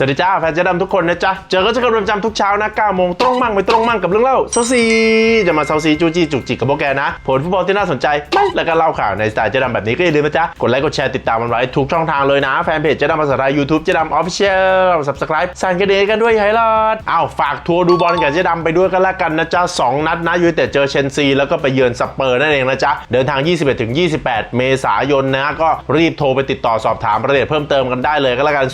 สวัสดีจ้าแฟนเจ๊ดำทุกคนนะจ๊ะ เจอก็จะกันประจำทุกเช้านะ9โมงตรงมั่งไม่ตรงมั่งกับเรื่องเล่าเซาซีจะมาเซาซีจูจีจุกจิกกับพวกแกนะ ผลฟุตบอลที่น่าสนใจไม่แล้วก็เล่าข่าวในสไตล์เจ๊ดำแบบนี้ก็อย่าลืมนะจ๊ะ กดไลค์กดแชร์ติดตามมันไว้ทุกช่องทางเลยนะ แฟนเพจเจ๊ดำภาษาไทยยูทูบเจ๊ดำออฟฟิเชียลสับสไครป์สั่นกระเดกันด้วยไฮลอดอ้าวฝากทัวร์ดูบอลกับเจ๊ดำไปด้วยกันละกันนะจ๊ะสองนัดนะยูไนเต็ดเจอเชนซีแล้วก็ไปเยือนสเปอร์นั่นเองนะจ๊ะเดินทาง 21ถึง28 เมษายนนะก็รีบโทรไปติดต่อสอบถามรายละเอียดเพิ่มเติมกันได้เลยก็แล้วกัน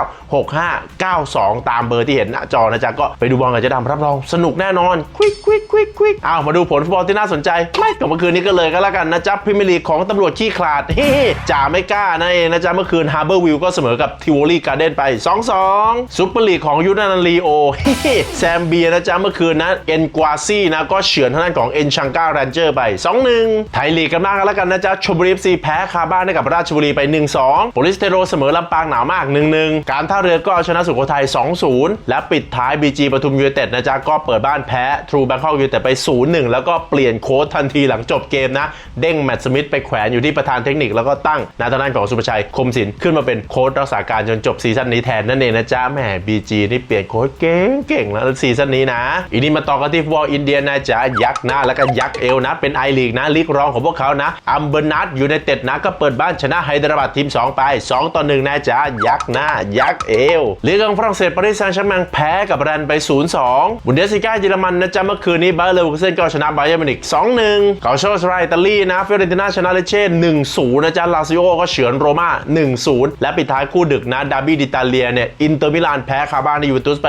0859996592 ตามเบอร์ที่เห็นหน้าจอนะจ๊ะก็ไปดูบอลกับเจ๊ดำรับรองสนุกแน่นอนควิกควิกควิกควิกอ้าวมาดูผลฟุตบอลที่น่าสนใจไม่กับเมื่อคืนนี้ก็เลยก็แล้วกันนะจ๊ะพรีเมียร์ลีกของตำรวจขี้ขลาดเฮ้จ่าไม่กล้านั่นเองนะจ๊ะเมื่อคืนฮาร์เบอร์วิวก็เสมอกับทิวอรี่การ์เด้นไป 2-2ซุปเปอร์ลีกของยูนานาลีโอเฮ้แซมเบียนะจ๊ะเมื่อคืนนะเอ็นกวาซี่นะก็เฉือนทางด้านของเอ็นชังกาแรนเจอร์ไป 2-1 ไทยลีกกันบ้างกันแล้วกันนะจ๊ะชลบุรีเอฟซีแพ้คาบ้านให้กับราชบุรีไป 1-2โปลิสเทโรเสมอลำปางหนาวมาก 1-1การท่าเรือก็เอาชนะสุโขทัย 2-0 และปิดท้ายบีจีปทุมยูไนเต็ดนะจ๊ะก็เปิดบ้านแพ้ทรูแบงคอกยูไนเต็ดไป 0-1 แล้วก็เปลี่ยนโค้ชทันทีหลังจบเกมนะ เด้งแมตต์สมิธไปแขวนอยู่ที่ประธานเทคนิคแล้วก็ตั้งนาทางด้านของสุภชัยคมศิลป์ขึ้นมาเป็นโค้ชรักษาการจนจบซีซั่นนี้แทนนั่นเองนะจ๊ะแหมบีจีนี่เปลี่ยนโค้ชเก่งเก่งๆแล้วซีซั่นนี้นะอีนี้มาต่อกันที่ฟุตบอลอินเดียนะจ๊ะยักษ์หน้าแล้วก็ยักษ์เอวนะ เป็นไอลีกนะลีกรองของพวกเขานะอัมเบอร์นัทยูไนเต็ดนะก็เปิดบ้านชนะไฮเดรบัดทีม 2 ไป 2 ต่อ1นะจ๊ะยักษ์หน้ายักษ์เอวลีกของฝรั่งเศสปารีสแซงต์แชร์แมงแพ้กับแรนไป 0-2 บุนเดสลิก้าเยอรมันนะจ๊ะเมื่อคืนนี้บาเยร์เลเวอร์เซนก็ชนะไบเยอร์มินิก2-1เกาโชสไรอิตาลีนะเฟรนติน่าชนะเลเช่1-0นะจ๊ะลาซิโอก็เฉือนโรม่า1-0 และปิดท้ายคู่ดึกนะดาร์บี้ดิตาเลียเนี่ยอินเตอร์มิลานแพ้คาบ้านในยูเวนตุสไป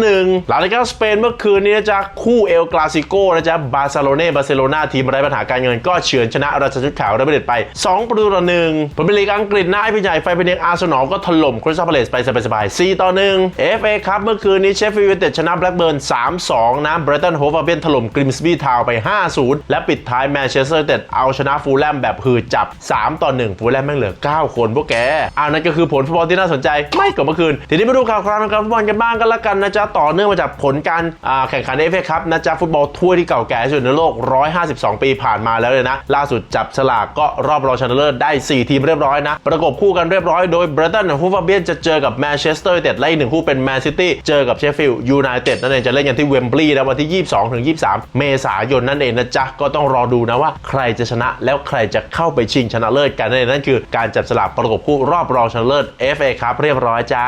0-1ลาลิกาสเปนเมื่อคืนนี้นะจ๊ะคู่เอลกลาซิโกนะจ๊ะบาร์เซโลเน่บาร์เซโลนาทีมไร้ปัญหาการเงินก็เฉือนชนะราชชุดขาวได้เบ็ดไป 2 ประตูต่อ1ผลเป็นลีกอังกฤษนะไอ้พี่ใหญ่ไฟเป็นเองอาร์เซนอลก็ถล่มคริสตัลพาเลสไปสบายๆ4ต่อ1 FA ครับเมื่อคืนนี้เชฟฟิลด์ยูไนเต็ดชนะแบล็กเบิร์น3-2 นะเบรตันโฮฟเบียนถล่มกริมสบีทาวไป 5-0 และปิดท้ายแมนเชสเตอร์ยูไนเต็ดเอาชนะฟูลแลมแบบหืดจับ 3 ต่อ 1 ฟูลแลมแม่งเหลือ 9 คนพวกแกเอานั่นก็คือผลฟุตบอลที่น่าสนใจไม่กับเมื่อคืน ทีนี้มาดูข่าวคราวของการฟุตบอลกันบ้างกันละกันนะจ๊ะต่อเนื่องมาจากผลการแข่งขันเอฟเอคัพนะจ๊ะฟุตบอลถ้วยที่เก่าแก่ที่สุดในโลก 152 ปีผ่านมาแล้วเลยนะ ล่าสุดจับฉลากก็รอบรองชนะเลิศได้ 4 ทีมเรียบร้อยนะ ประกบคู่กันเรียบร้อยโดยเบรตันฮูฟเบียนจะเจอกับแมนเชสเตอร์ยูไนเต็ดและอีกหนึ่งคู่เป็นแมนซิตี้เจอกับเชฟฟิลด์ยูไนเต็ดนั่นเองจะเล่นกันที่เวมบลีย์นะวันที่ 22ถึง23 เมษายนนั่นเองนะจ๊ะก็ต้องรอดูนะว่าใครจะชนะแล้วใครจะเข้าไปชิงชนะเลิศกันนั่นเองนั่นคือการจับฉลากประกบคู่รอบรองชนะเลิศ FA ครับเรียบร้อยจ้า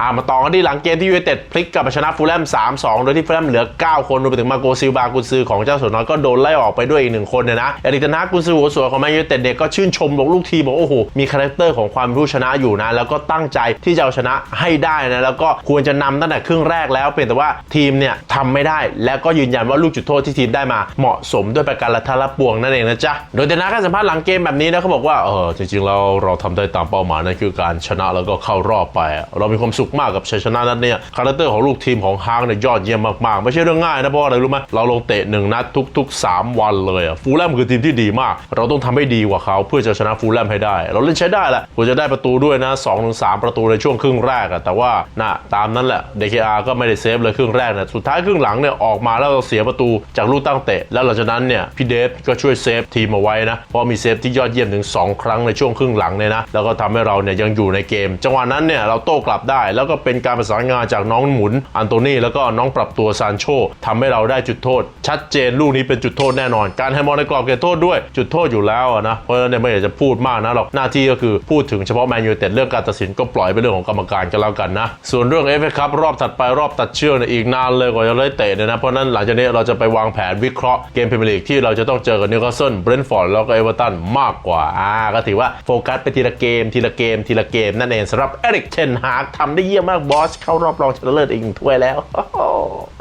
อ่ามาต่อกันที่หลังเกมที่ยูไนเต็ดพลิกกลับมาชนะฟูลแลม3-2 โดยที่ฟูลแลมเหลือ 9 คนรวมไปถึงมาโกซิลบากุนซือของเจ้าสัวน้อยก็โดนไล่ออกไปด้วยอีกหนึ่งคนเนี่ยนะเอริกนากกุนซือหัวสวยของแมนยูไนเต็ดเนี่ยก็ชื่นชมบอกลูกทีมบอกโอ้โหมีคาแรคเตอร์ของความผู้ชนะอยู่นะแล้วก็ตั้งใจทที่จะเอาชนะให้ได้นะแล้วก็ควรจะนำตั้งแต่ครึ่งแรกแล้วเพียงแต่ว่าทีมเนี่ยทำไม่ได้ แล้วก็ยืนยันว่าลูกจุดโทษที่ทีมได้มาเหมาะสมด้วยประการละทะละปวงนั่นเองนะจ๊ะโดยเทนากให้สัมภาษณ์หลังเกมแบบนี้นะเขาบอกว่าเออจริงๆแล้วเราทำได้ตามเป้าหมายนั่นคือการชนะแล้วก็เข้ารอบไป เรามีความสุขมากกับชัยชนะนัดเนี่ยคาแรคเตอร์ของลูกทีมของฮางเนี่ยยอดเยี่ยมมากๆ ไม่ใช่เรื่องง่ายนะเพราะอะไรรู้ไหมเราลงเตะหนึ่งนัดทุก ๆ 3 วันเลยอะฟูลแลมคือทีมที่ดีมาก เราต้องทำให้ดีกว่าเขาเพื่อจะชนะฟูลแลมให้ได้ เราเล่นใช้ได้แหละควรจะได้ประตูด้วยนะ2อถึงสประตูในช่วงครึ่งแรกอะแต่ว่าน่ะตามนั้นแหละ DKR ก็ไม่ได้เซฟเลยครึ่งแรกนะสุดท้ายครึ่งหลังเนี่ยออกมาแล้วเราเสียประตูจากลูกตั้งเตะ แล้วหลังจากนั้นเนี่ยพี่เดฟก็ช่วยเซฟทีมเอาไว้นะเพราะมีเซฟที่ยอดเยี่ยมถึง 2 ครั้งในช่วงครึ่งหลังเนี่ยนะแล้วก็ทำให้เราเนี่ยยังอยู่ในเกม จังหวะนั้นเนี่ยเราโต้กลับได้ แล้วก็เป็นการประสานงานจากน้องหมุนอันโตนี่แล้วก็น้องปรับตัวซานโชทำให้เราได้จุดโทษ ชัดเจนลูกนี้เป็นจุดโทษแน่นอน การให้มองในกรอบเขตโทษด้วยจุดโทษอยู่แล้วนะเพราะฉะนั้นเนี่ยไม่อยากจะพูดมากนะหรอกหน้าที่ก็คือพูดถึงเฉพาะแมนยูเต็ดเรื่องการตัดสินก็ปล่อยไปเรื่องของกรรมการกันแล้วกันนะ ส่วนเรื่องเอฟเอคัพรอบถัดไปรอบตัดเชือกเนี่ยอีกนานเลยกว่าจะได้เตะเนี่ยนะ เพราะนั้นหลังจากนี้เราจะไปวางแผนวิเคราะห์เกมพรีเมียร์ลีกที่เราจะต้องเจอกับนิวคาสเซิลเบรนท์ฟอร์ดแล้วก็เอเวอร์ตันมากกว่าอ่าก็ถือว่าโฟกัสไปทีละเกมทีละเกมทีละเกมนั่นเองสำหรับเอริกเทนฮากทำได้เยี่ยมมากบอสเข้ารอบรองชนะเลิศอีกถ้วยแล้ว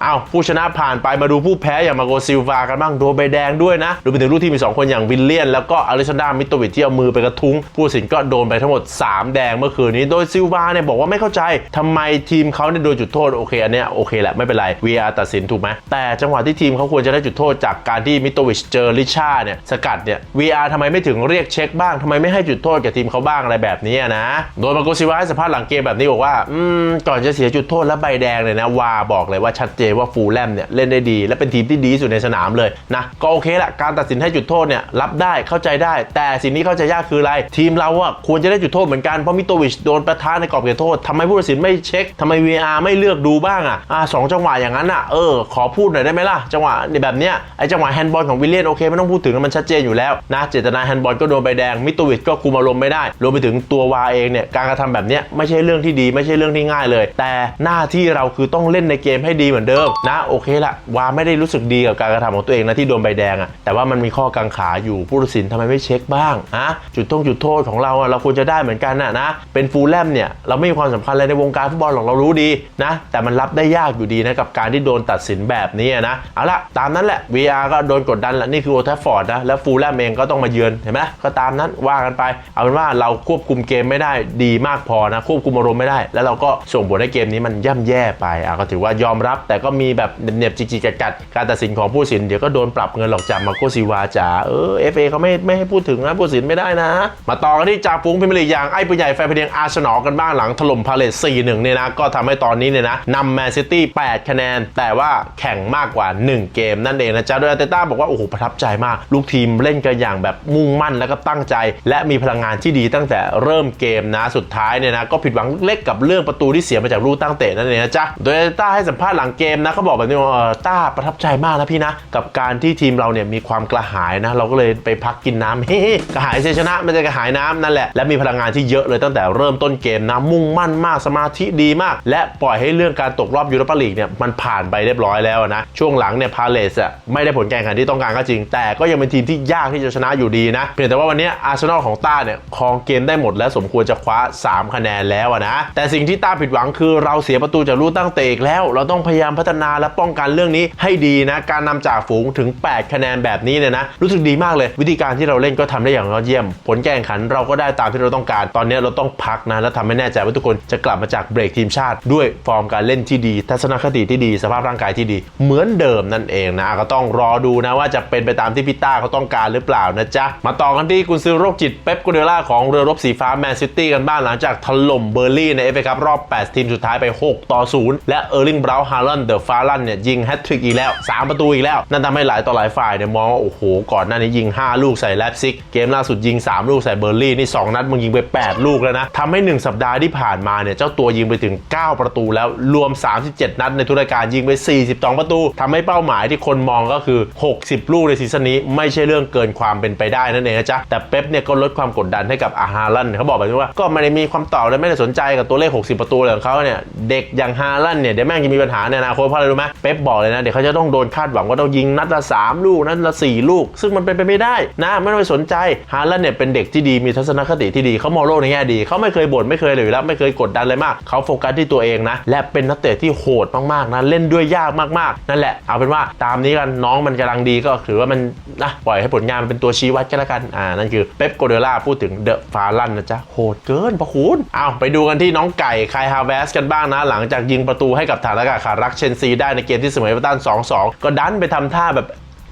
เอาผู้ชนะผ่านไปมาดูผู้แพ้อย่างมาโกซิลวากันบ้างโดนใบแดงด้วยนะดูไปถึงลูกที่มี 2 คนอย่างวิลเลียน แล้วก็อเลซันดามิโตวิชที่เอามือไปกระทุ้งผู้สินก็โดนไปทั้งหมด 3 แดงเมื่อคืนนี้โดยซิลวาเนี่ยบอกว่าไม่เข้าใจทำไมทีมเขาเนี่ยโดนจุดโทษโอเคอันเนี้ยโอเคแหละไม่เป็นไร VR ตัดสินถูกไหมแต่จังหวะที่ทีมเขาควรจะได้จุดโทษจากการที่มิโตวิชเจอลิชาเนี่ยสกัดเนี่ย VR ทำไมไม่ถึงเรียกเช็คบ้างทำไมไม่ให้จุดโทษกับทีมเขาบ้างอะไรแบบนี้นะ โดยมาโกซิวาให้สัมภาษณ์หลังเกมแบบนี้บอกว่าอืมก่อนจะเสียจุดโทษและใบแดงเลยนะวาบอกเลยว่าชัดเจนว่าฟูลแลมเนี่ยเล่นได้ดี และเป็นทีมที่ดีสุดในสนามเลยนะก็โอเคแหละการตัดสินให้จุดโทษเนี่ยรับได้เข้าใจได้ แต่สิ่งที่เข้าใจยากคืออะไร ทีมเราอะควรจะได้จุดโทษเหมือนกันเพราะมิโตวิชโดนประทานในกรอบเขตโทษทำไมผู้ตัดสินไม่เช็คทำไม VR ไม่เลือกดูบ้างอะอ่าสองจังหวะอย่างนั้นอะเออขอพูดหน่อยได้ไหมล่ะ จังหวะในแบบเนี้ยไอจังหวะแฮนด์บอลของวิลเลียนโอเคไม่ต้องพูดถึงมันชัดเจนอยู่แล้วนะเจตนาแฮนด์บอลก็โดนใบแดงมิโตวิชก็คุมอารมณ์ไม่ได้ รวมไปถึงตัววาเองเนี่ยการกระทำแบบเนี้ยไม่ใช่เรื่องที่ดีไม่ใช่เรื่องที่ง่ายเลย แต่หน้าที่เราคือต้องเล่นในเกมให้ดีเหมือนเดิมนะโอเคละวาไม่ได้รู้สึกดีกับการกระทำของตัวเองนะที่โดนใบแดงอะแต่ว่ามันมีข้อกังขาอยู่ผู้ตัดสินทำไมไม่เช็คบ้างฮะจุดโทษจุดโทษของเราอะเราควรจะได้เหมือนกันนะนะเป็นฟูลแลมเนี่ยเราไม่มีความสำคัญอะไรในวงการฟุตบอลหรอกเรารู้ดีนะ แต่มันรับได้ยากอยู่ดีนะกับการที่โดนตัดสินแบบนี้นะเอาละตามนั้นแหละ VR ก็โดนกดดันแหละนี่คือโอทัฟฟอร์ดนะแล้วฟูลแลมเองก็ต้องมาเยือนเห็นไหมก็ตามนั้นว่ากันไป เอาเป็นว่าเราควบคุมเกมไม่ได้ดีมากพอนะควบคุมอารมณ์ไม่ได้ แล้วเราก็ส่งผลให้เกมนี้มันย่ำแย่ไปอะก็ถือว่ายอมรับ แต่ก็มีแบบเหน็บๆจิกๆกัดการตัดสินของผู้ตัดสินเดี๋ยวก็โดนปรับเงินหรอกจากมาโกซิวาจ๋าเออ FA เอเขาไม่ไม่ให้พูดถึงนะผู้ตัดสินไม่ได้นะ มาต่อกันที่จ่าฝูงพรีเมียร์ลีอย่างไอ้ปืนใหญ่แฟนเพลงอาร์เซนอลกันบ้างหลังถล่มพาเลต4-1เนี่ยนะ ก็ทำให้ตอนนี้เนี่ยนะนำแมนซิตี้8คะแนน แต่ว่าแข่งมากกว่า 1 เกมนั่นเองนะจ๊ะ โดยอาร์เตต้าบอกว่า โอ้โห ประทับใจมาก ลูกทีมเล่นกันอย่างแบบมุ่งมั่นแล้วก็ตั้งใจ และมีพลังงานที่ดีตั้งแต่เริ่มเกมนะ สุดท้ายเนี่ยนะ ก็ผิดหวังเล็กกับเรื่องประตูที่เสียมาจากลูกตั้งเตะนั่นเองนะจ๊ะ โดยอาร์เตต้าให้สัมภาษณ์หลังเกมนะเขาบอกแบบนี้ว่าเออต้าประทับใจมากนะพี่นะกับการที่ทีมเราเนี่ยมีความกระหายนะเราก็เลยไปพักกินน้ำเฮ้กระหายเสียชนะไม่ใช่กระหายน้ำนั่นแหละและมีพลังงานที่เยอะเลยตั้งแต่เริ่มต้นเกมนะมุ่งมั่นมากสมาธิดีมาก และปล่อยให้เรื่องการตกรอบยูโรปาลีกเนี่ยมันผ่านไปเรียบร้อยแล้วนะช่วงหลังเนี่ยพาเลสอะไม่ได้ผลการแข่งขันที่ต้องการก็จริง แต่ก็ยังเป็นทีมที่ยากที่จะชนะอยู่ดีนะเพียงแต่ว่าวันนี้อาร์เซนอลของต้าเนี่ยครองเกมได้หมดและสมควรจะคว้า 3 คะแนนแล้วอะนะแต่สิ่งที่ต้าผิดหวังคือเราเสียประตูจากลูกตั้งเตะอีกแล้ว เราต้องพยายามพัฒนาและป้องกันเรื่องนี้ให้ดีนะการนำจากฝูงถึง 8 คะแนนแบบนี้เนี่ยนะรู้สึกดีมากเลย วิธีการที่เราเล่นก็ทำได้อย่างยอดเยี่ยม ผลการแข่งขันเราก็ได้ตามที่เราต้องการตอนนี้เราต้องพักนะและทำให้แน่ใจว่าทุกคนจะกลับมาจากเบรกทีมชาติ ด้วยฟอร์มการเล่นที่ดี ทัศนคติที่ดี สภาพร่างกายที่ดี เหมือนเดิมนั่นเองนะ ก็ต้องรอดูนะว่าจะเป็นไปตามที่พิต้าเขาต้องการหรือเปล่านะจ๊ะ มาต่อกันที่กุนซือโรคจิตเป๊ปกูเดล่าของเรือรบสีฟ้าแมนซิตี้กันบ้างหลังจากถล่มเบอร์ลี่ในเอฟเอคัพรอบ 8 ทีมสุดท้ายไป 6 ต่อ 0 และเออร์ลิงบราวน์ฮาลันเดอะฟาลันเนี่ยยิงแฮตทริกอีกแล้ว 3 ประตูอีกแล้ว นั่นทำให้หลายต่อหลายฝ่ายเนี่ยมองว่าโอ้โห ก่อนหน้านี้ยิง 5 ลูกใส่แลปซิก เกมล่าสุดยิง 3 ลูกใส่เบอร์ลี่นี่ 2 นัดมึงยิงไป 8 ลูกแล้วนะทำให้ 1 สัปดาห์ที่ผ่านมาเนี่ยเจ้าตัวยิงไปถึง 9 ประตูแล้วรวม 37 นัดในทุกรายการยิงไป 42 ประตูทำให้เป้าหมายที่คนมองก็คือ 60 ลูกในซีซั่นนี้ ไม่ใช่เรื่องเกินความเป็นไปได้นั่นเองนะจ๊ะแต่เป๊ปเนี่ยก็ลดความกดดันให้กับอาฮาลันเขาบอกแบบนี้ว่าก็ไม่ได้มีความตอบและไม่ได้สนใจกับตัวเลข 60 ประตูเลยของเขาเนี่ยเด็กอย่างฮาลันเนี่ยเดี๋ยวแม่งจะมีปัญหาในอนาคตเพราะอะไรรู้ไหมเป๊ปบอกเลยนะเดี๋ยวเขาจะต้องโดนคาดหวังว่าต้องยิงนัดละ 3 ลูกนัดละ 4 ลูก ซึ่งมันเป็นไปไม่ได้นะไม่ต้องไปสนใจฮาลันเนี่ยเป็นเด็กที่ดีมีทัศนคติที่ดีเขามองโลกในแง่ดีเขาไม่เคยบ่นไม่เคยเลยอยู่แล้วไม่เคยกดดันเลยมาก เขาโฟกัสที่ตัวเองนะ และเป็นนักเตะที่โหดมากๆนะเล่นด้วยยากมากๆ นั่นแหละเอาเป็นว่าตามนี้กันน้องมันกำลังดีก็ถือว่ามันนะปล่อยให้ผลงานมันเป็นตัวชี้วัดกันแล้วกันอ่านั่นคือเป๊ปโกเดล่าพูดถึงเดอะฟาลันนะจ๊ะโหดเกินพระคุณเอาไปดูกันที่น้องไก่คายฮาเวสกันบ้างนะ หลังจากยิงประตูให้กับฐานอากาศขารักเชนซีได้ในเกมที่เสมอเอเวอร์ตัน2-2 ก็ดันไปทำท่าแบบ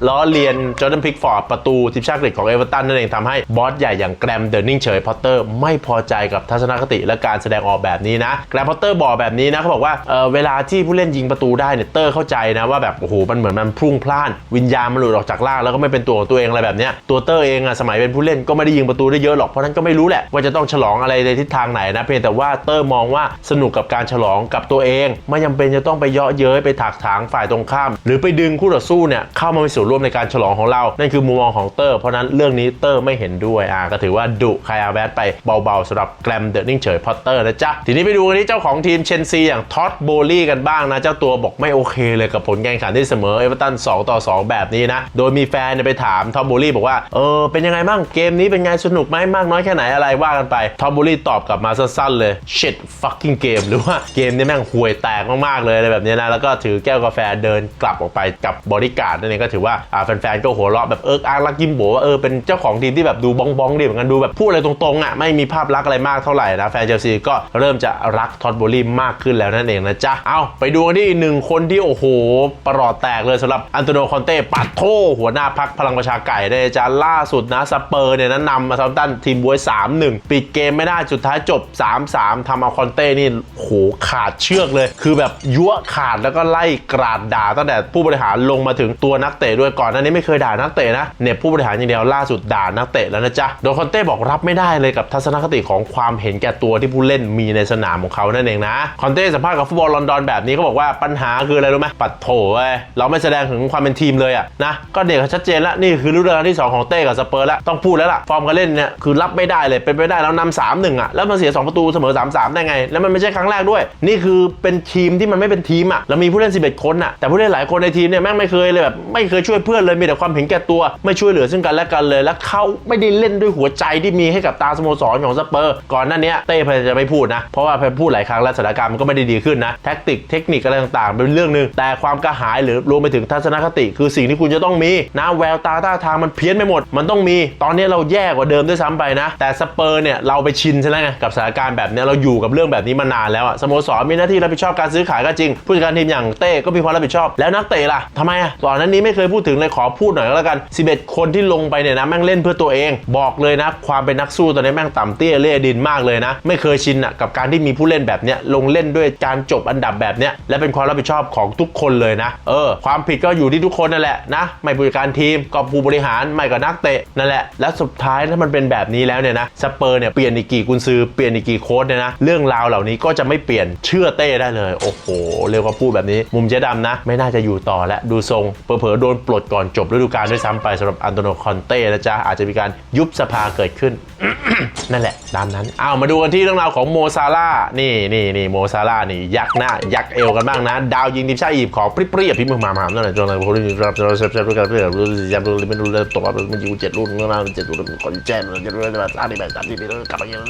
ล้อเลียนจอร์แดนพิกฟอร์ดประตูทีมชาติอังกฤษของเอเวอร์ตันนั่นเองทำให้บอสใหญ่อย่างแกรมเดอร์นิงเฉยพอตเตอร์ไม่พอใจกับทัศนคติและการแสดงออกแบบนี้นะแกรมพอตเตอร์บอกแบบนี้นะเขาบอกว่าเออเวลาที่ผู้เล่นยิงประตูได้เนี่ยเตอร์เข้าใจนะว่าแบบโอ้โหมันเหมือนมันพุ่งพล่าน วิญญาณมันหลุดออกจากร่างแล้วก็ไม่เป็นตัวของตัวเองอะไรแบบเนี้ยตัวเตอร์เองอะสมัยเป็นผู้เล่นก็ไม่ได้ยิงประตูได้เยอะหรอกเพราะนั้นก็ไม่รู้แหละว่าจะต้องฉลองอะไรในทิศทางไหนนะเพียงแต่ว่าเตอร์มองว่าสนุกกับการฉลองกับตัวเอง ไม่จำเป็นจะต้องไปเยาะเย้ยไปถักถางฝ่ายตรงข้าม หรือไปดึงคู่ต่อสู้เนี่ยเข้ามามีส่วนร่วมในการฉลองของเรา นั่นคือมุมมองของเตอร์เพราะนั้นเรื่องนี้เตอร์ไม่เห็นด้วยอ่าก็ถือว่าดุคายอาแวตไปเบาๆสำหรับแกรมเดอะนิ่งเฉยพอตเตอร์นะจ๊ะ ทีนี้ไปดูกันที่เจ้าของทีมเชนซีอย่างท็อตโบลี่กันบ้างนะ เจ้าตัวบอกไม่โอเคเลยกับผลการแข่งขันที่เสมอเอเวอร์ตัน2ต่อ 2 แบบนี้นะ โดยมีแฟนเนี่ยไปถามท็อตโบลี่บอกว่าเออเป็นยังไงบ้างเกมนี้เป็นไงสนุกไหมมากน้อยแค่ไหนอะไรว่ากันไปท็อตโบลี่ตอบกลับมาสั้นๆเลย shit fucking game หรือว่าเกมนี้แม่งห่วยแตกมากๆเลยอะไรแบบนี้นะแล้วก็ถือแก้วกาแฟเดินกลับออกไปกับบริการนั่นเองก็ถือว่าแฟนๆก็หัวเราะแบบเอิกอาร์ลักยิ้มโบว่าเออเป็นเจ้าของทีมที่แบบดูบ้องบ้องๆดีเหมือนกันดูแบบพูดอะไรตรงๆอะไม่มีภาพลักษณ์อะไรมากเท่าไหร่นะแฟนเชลซีก็เริ่มจะรักท็อตโบลี่มากขึ้นแล้วนั่นเองนะจ๊ะเอาไปดูกันที่อีกหนึ่งคนที่โอ้โหประหลอดแตกเลยสำหรับอันโตโนคอนเต้ปัดโทหัวหน้าพักพลังประชาไก่ได้จ้าล่าสุดนะสเปอร์เนี่ยนะนำมาซัมตันทีมบวย3-1 ปิดเกมไม่ได้สุดท้ายจบ 3-3ทำเอาคอนเต้นี่โหขาดเชือกเลย คือแบบยั่วขาดแล้วก็ไล่กราดด่าตั้งแต่ผู้บริหารลงมาถึงตัวนักเตะด้วยยก่อนหน้านี้ไม่เคยด่านักเตะนะเหน็บผู้บริหารอย่างเดียวล่าสุดด่านักเตะแล้วนะจ๊ะโดยคอนเต้บอกรับไม่ได้เลยกับทัศนคติของความเห็นแก่ตัวที่ผู้เล่นมีในสนามของเขานั่นเองนะคอนเต้สัมภาษณ์กับฟุตบอลลอนดอนแบบนี้เขาบอกว่าปัญหาคืออะไรรู้ไหมปัดโถเว้ยเราไม่แสดงถึงความเป็นทีมเลยอะนะก็เด็กเขาชัดเจนแล้วนี่คือฤดูกาลที่สองของเต้กับสเปอร์แล้วต้องพูดแล้วล่ะฟอร์มการเล่นเนี่ยคือรับไม่ได้เลยเป็นไปได้แล้วนำสามหนึ่งอะแล้วมันเสียสองประตูเสมอสามสามได้ไง แล้วมันไม่ใช่ครั้งแรกด้วย นี่คือเป็นทีมที่มันไม่เป็นทีมอะแล้วมีผู้เล่น 11 คนอะแต่ผู้เล่นหลายคนในทีมเนี่ยแม่งไม่เคยเลยแบบไม่เคยช่วยเพื่อนเลยมีแต่ความเห็นแก่ตัว ไม่ช่วยเหลือซึ่งกันและกันเลย แล้วเขาไม่ได้เล่นด้วยหัวใจที่มีให้กับตาสโมสรของสเปอร์ ก่อนหน้านี้เต้พยายามจะไม่พูดนะ เพราะว่าพอพูดหลายครั้งแล้วสถานการณ์มันก็ไม่ได้ดีขึ้นนะ แท็กติกเทคนิคอะไรต่างๆ เป็นเรื่องหนึ่งแต่ความกระหายหรือรวมไปถึงทัศนคติ คือสิ่งที่คุณจะต้องมีนะแววตาท่าทางมันเพี้ยนไปหมด มันต้องมีตอนนี้เราแย่กว่าเดิมด้วยซ้ำไปนะ แต่สเปอร์เนี่ยเราไปชินใช่ไหมกับสถานการณ์แบบเนี้ยเราอยู่กับเรื่องแบบนี้มานานแล้วอะสโมสรมีหน้าที่รับผิดชอบการซื้อขายก็จริงผู้จัดการทีมอย่างเต้ก็มีความรับผิดชอบแล้วนักเตะล่ะทำไมอะก่อนหนั้นนี้ไม่เคยพูดถึงเลยขอพูดหน่อยก็แล้วกัน 11 คนที่ลงไปเนี่ยนะแม่งเล่นเพื่อตัวเอง บอกเลยนะ ความเป็นนักสู้ตอนนี้แม่งต่ำเตี้ยเล่ดินมากเลยนะ ไม่เคยชินอะกับการที่มีผู้เล่นแบบเนี้ยลงเล่นด้วยการจบอันดับแบบเนี้ยและเป็นความรับผิดชอบของทุกคนเลยนะ เออ ความผิดก็อยู่ที่ทุกคนนั่นแหละนะไม่ผู้จัดการทีมก็ผู้บริหารไม่ก็นักเตะนั่นแหละและสุดท้ายถ้ามันเป็นแบบนี้แล้วเนี่ยนะสเปอร์เนี่ยเปลี่ยนอีกกี่กุนซือเปลี่ยนอีกกี่โค้ชเนี่ยนะเรื่องราวเหล่านี้ก็จะไม่เปลี่ยนเชื่อเต้ได้เลยโอ้โหเรียกว่าพูดแบบนี้ มุมเจ๊ดำนะ ไม่น่าจะอยู่ต่อและดูทรงเผลอๆโดนปลดก่อนจบฤดูกาลด้วยซ้ำไปสำหรับอันโตโนคอนเต้นะจ๊ะ อาจจะมีการยุบสภาเกิดขึ้น นั่นแหละ ตามนั้นเอามาดูกันที่เรื่องราวของโมซาร่านี่นี่นี่โมซาร่านี่ยักหน้า ยักเอวกันบ้างนะ ดาวยิงทีมชาติอียิปต์ของปริปรีพี่มือมาหามนั่นแหละจนอะไรพวกนี้รับเราเซฟเซฟด้วยกันเพื่อรู้ยังรู้ไม่รู้เลยตกมันยิงเจ็ดลูกเมื่อมาเจ็ดลูกคนแจ้งเลยจะรู้จะมาสร้างที่แบบสามที่นี่กลับมาเยอะ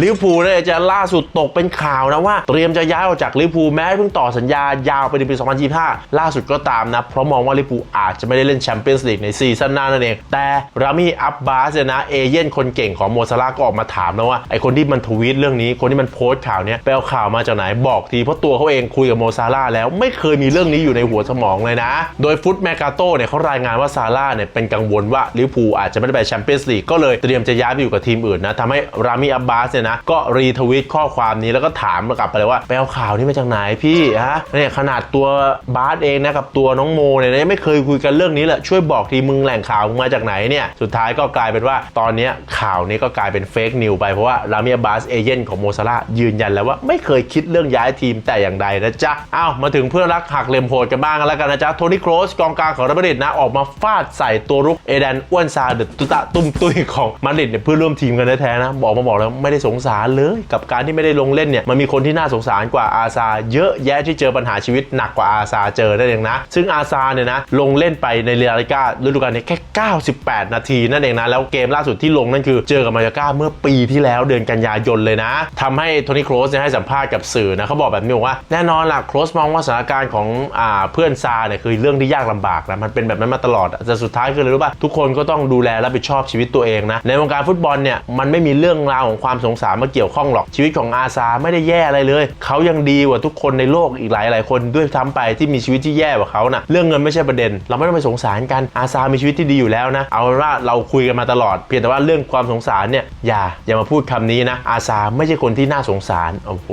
ลิเวอร์พูลเนี่ยจะล่าสุดตกเป็นข่าวนะว่าเตรียมจะย้ายออกจากลิเวอร์พูลแม้เพิ่งต่อสัญญายาวไปในปี 2025 ล่าสุดก็ตามนะเพราะมองว่าลิเวอร์พูลอาจจะไม่ได้เล่นแชมเปี้ยนส์ลีกในซีซั่นหน้านั่นเอง แต่รามีอับบาสเนี่ยนะเอเย่นคนเก่งของโมซาร่าก็ออกมาถามนะว่าไอคนที่มันทวีตเรื่องนี้คนที่มันโพสต์ข่าวเนี้ยไปเอาข่าวมาจากไหนบอกทีเพราะตัวเขาเองคุยกับโมซาร่าแล้วไม่เคยมีเรื่องนี้อยู่ในหัวสมองเลยนะ โดยฟุตแมกาโตเนี่ยเขารายงานว่าซาร่าเนี่ยเป็นกังวลว่าลิเวอร์พูลอาจจะไม่ได้ไปแชมเปี้ยนส์ลีกก็เลยเตรียมจะย้ายไปอยู่กับทีมอื่นนะทำให้รามีอับบาสเนี่ยนะก็รีทวีตข้อความนี้แล้วก็ถามกลับไปเลยว่าไปเอาข่าวนี้มาจากไหนพี่ฮะเนี่ยขนาดตัวบาสเองนะกับตัวน้องโมเนี่ยไม่เคยคุยกันเรื่องนี้แหละช่วยบอกทีมึงแหล่งข่าวมึงมาจากไหนเนี่ยสุดท้ายก็กลายเป็นว่าตอนนี้ข่าวนี้ก็กลายเป็นเฟกนิวไปเพราะว่ารามีอับาสเอเย่นของโมซาร่ายืนยันแล้วว่าไม่เคยคิดเรื่องย้ายทีมแต่อย่างใดนะจ๊ะอ้าวมาถึงเพื่อนรักหักเหลี่ยมโหดกันบ้างแล้วกันนะจ๊ะโทนี่โครสกองกลางของรัมาดริดนะออกมาฟาดใส่ตัวรุกเอเดนอ้วนซาเดอะตุตะตุ้มตุ้ยของมาดริดเนี่ยเพื่อนร่วมทีมกันแท้ๆนะบอกมาบอกแล้วไม่ได้สงสารเลยกับการที่ไม่ได้ลงเล่นเนี่ยมันมีคนที่น่าสงสารกว่าอาซา เยอะแยะที่เจอปัญหาชีวิตหนักกว่าอาซาเจอนั่นเองนะ ซึ่งอาซาเนี่ยนะลงเล่นไปในเรียลิก้าฤดูกาลนี้แค่ 98 นาทีนั่นเองนะ แล้วเกมล่าสุดที่ลงนั่นคือเจอกับมายาก้าเมื่อปีที่แล้วเดือนกันยายนเลยนะทำให้โทนี่โครสเนี่ยให้สัมภาษณ์กับสื่อนะเขาบอกแบบนี้บอกว่าแน่นอนล่ะโครสมองว่าสถานการณ์ของอ่าเพื่อนซาเนี่ยคือเรื่องที่ยากลำบากนะมันเป็นแบบนั้นมาตลอดแต่สุดท้ายคืออะไรรู้ป่ะทุกคนก็ต้องดูแลรับผิดชอบชีวิตตัวเองนะในวงการฟุตบอลเนี่ยมันไม่มีเรื่องราวของความสงสารมาเกี่ยวข้องหรอกชีวิตของอาซาไม่ได้แย่อะไรเลยเขายังดีกว่าทุกคนในโลกอีกหลายหลายคนด้วยซ้ำไปที่มีชีวิตที่แย่กว่าเขานะเรื่องเงินไม่ใช่ประเด็นเราไม่ต้องไปสงสารกันอาซามีชีวิตที่ดีอยู่แล้วนะ เอาเป็นว่าเราคุยกันมาตลอดเพียงแต่ว่าเรื่องความสงสารเนี่ยอย่าอย่ามาพูดคำนี้นะอาซาไม่ใช่คนที่น่าสงสารโอ้โห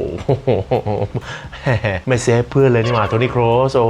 ไม่เซฟเพื่อนเลยนี่หว่าโทนี่โครสโอ้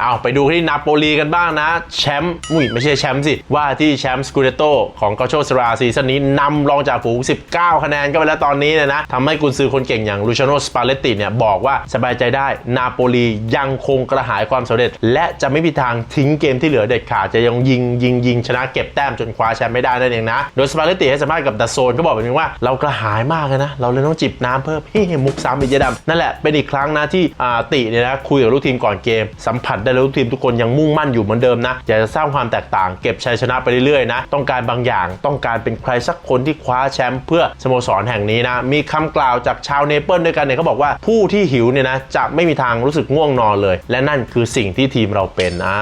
เอาไปดูที่นาโปลีกันบ้างนะแชมป์อุ้ยไม่ใช่แชมป์สิ ว่าที่แชมป์สกูเดโตของกาโชสราซีซั่นนี้นำรองจากฝูง 19 คะแนนก็ไปแล้วตอนนี้เนยนะทำให้กุนซือคนเก่งอย่างลูชาโนสปาเลตติเนี่ยบอกว่าสบายใจได้นาโปลียังคงกระหายความสำเร็จ และจะไม่มีทางทิ้งเกมที่เหลือเด็ดขาดจะยังยิงยิงยิงชนะเก็บแต้มจนคว้าแชมป์ไม่ได้นั่นเองนะ โดยสปาเลตติให้สัมภาษณ์กับดัซโซนก็บอกแบบนี้ว่าเรากระหายมากเลยนะ เราเลยต้องจิบน้ำเพิ่มเฮ้มุกซ้ำอีกเยอะดำนั่นแหละเป็นอีกครั้งนะที่ติเนี่ยนะคุยกับลูกทีมก่อนเกม สัมผัสได้ลูกทีมทุกคนยังมุ่งมั่นอยู่เหมือนเดิมนะอยากจะสร้างความแตกต่างเก็บชัยชนะไปเรื่อยๆนะต้องการบางอย่างต้องการเป็นใครสักคนที่คว้าแชมป์เพื่อสโมสรแห่งนี้นะมีคำกล่าวจากชาวเนเปิลด้วยกันเนี่ยเขาบอกว่าผู้ที่หิวเนี่ยนะจะไม่มีทางรู้สึกง่วงนอนเลย และนั่นคือสิ่งที่ทีมเราเป็นอ่า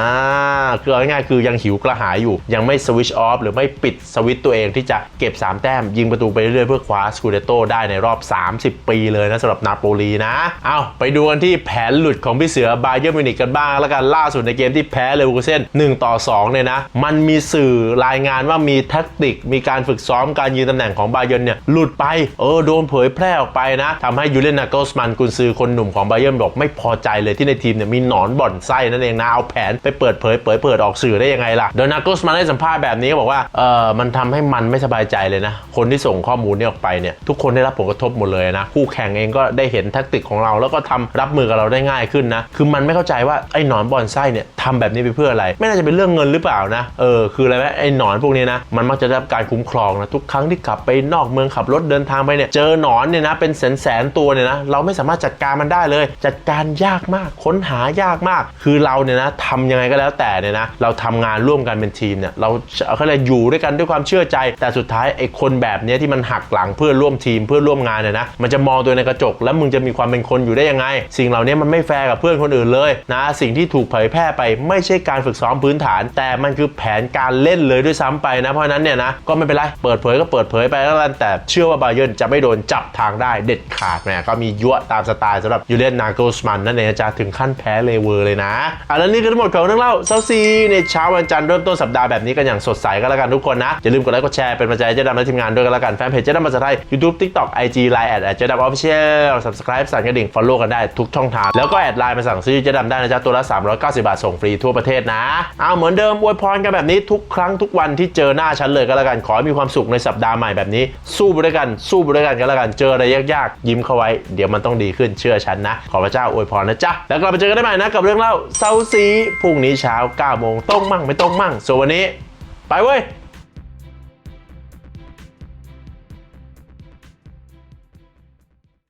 คือเอาง่ายๆคือยังหิวกระหายอยู่ ยังไม่สวิชออฟหรือไม่ปิดสวิตตัวเองที่จะเก็บ 3 แต้ม ยิงประตูไปเรื่อยๆเพื่อคว้าสกูเดโตได้ในรอบ 30 ปีเลยนะสำหรับนาโปลีนะ เอาไปดูกันที่แผนหลุดของพี่เสือบาเยอร์มิวนิกกันบ้าง แล้วกันล่าสุดในเกมที่แพ้เลเวอร์คูเซ่น1ต่อ2เนี่ยนะ มันมีสื่อรายงานว่ามีแท็กติก มีการฝึกซ้อมการยืนตำแหน่งของบาเยร์เนี่ยหลุดไปเออโดนเผยแพร่ออกไปนะทำให้ยูเลนนาโกสมันกุนซือคนหนุ่มของบาเยร์บอกไม่พอใจเลยที่ในทีมเนี่ยมีหนอนบ่อนไส้นั่นเองนะเอาแผนไปเปิดดเผยเปิดเปิดออกสื่อได้ยังไงล่ะโดนักสมาให้สัมภาษณ์แบบนี้ก็บอกว่าเออมันทำให้มันไม่สบายใจเลยนะ คนที่ส่งข้อมูลนี้ออกไปเนี่ยทุกคนได้รับผลกระทบหมดเลยนะคู่แข่งเองก็ได้เห็นแทคติกของเรา แล้วก็ทำรับมือกับเราได้ง่ายขึ้นนะคือมันไม่เข้าใจว่าไอ้หนอนบอนไส้เนี่ยทำแบบนี้ไปเพื่ออะไร ไม่น่าจะเป็นเรื่องเงินหรือเปล่านะเออคืออะไรไหมไอ้หนอนพวกนี้นะมันมักจะได้รับการคุ้มครองนะทุกครั้งที่ขับไปนอกเมืองขับรถเดินทางไปเนี่ยเจอหนอนเนี่ยนะเป็นแสนแสนตัวเนี่ยนะเราไม่สามารถจัดการมันได้เลย จัดการยากมากค้นหายากมาก คือเราเนี่ยนะทำยังไงก็แล้วแล้วแต่เนี่ยนะเราทำงานร่วมกันเป็นทีมเนี่ยเราเขาเรียอยู่ด้วยกันด้วยความเชื่อใจ แต่สุดท้ายไอ้คนแบบนี้ที่มันหักหลังเพื่อนร่วมทีมเพื่อนร่วมงานเนี่ยนะมันจะมองตัวในกระจก แล้วมึงจะมีความเป็นคนอยู่ได้ยังไง สิ่งเหล่านี้มันไม่แฟร์กับเพื่อนคนอื่นเลยนะสิ่งที่ถูกเผยแพร่ไปไม่ใช่การฝึกซ้อมพื้นฐาน แต่มันคือแผนการเล่นเลยด้วยซ้ำไปนะเพราะนั้นเนี่ยนะก็ไม่เป็นไรเปิดเผยก็เปิดเผยไปแล้วกันแต่เชื่อว่าบาเยิร์นจะไม่โดนจับทางได้เด็ดขาดแหมก็มียั่วตามสไตล์สำหรับยูเลียนนาโกสมันนั่นเองจะถึงขั้นแพ้เลเวอร์เลยนะอะแล้วนี่คือทั้งหมดของเรื่องเล่าเซาซีในเช้าวันจันทร์เริ่มต้นสัปดาห์แบบนี้กันอย่างสดใสก็แล้วกันทุกคนนะ อย่าลืมกดไลค์กดแชร์เป็นกำลังใจให้เจ๊ดำและทีมงานด้วยกันแล้วกันแฟนเพจเจ๊ดำภาษาไทย YouTube TikTok IG Line แอดเจ๊ดำออฟฟิเชียล Subscribe สั่นกระดิ่ง Follow กันได้ทุกช่องทางแล้วก็แอดไลน์มาสั่งซื้อเจ๊ดำได้นะจ๊ะตัวละ 390 บาทส่งฟรีทั่วประเทศนะเอาเหมือนเดิมอวยพรกันแบบนี้ทุกครั้งทุกวันที่เจอหน้าฉันเลยก็แล้วกันขอให้มีความสุขในสัปดาห์ใหม่แบบนี้ สู้ไปด้วยกันสู้ไปด้วยกันกันแล้วกันเจออะไรยากๆ ยิ้มเข้าไว้ เดี๋ยวมันต้องดีขึ้นเชื่อฉันนะ ขอพระเจ้าอวยพรนะจ๊ะแล้วกลับมาเจอกันได้ใหม่นะกับเรื่องเล่าเซาซีพรุ่งนี้เช้า9โมงตรงมั่งไม่ตรงมั่งส่วนวันนี้ ไปเว้ย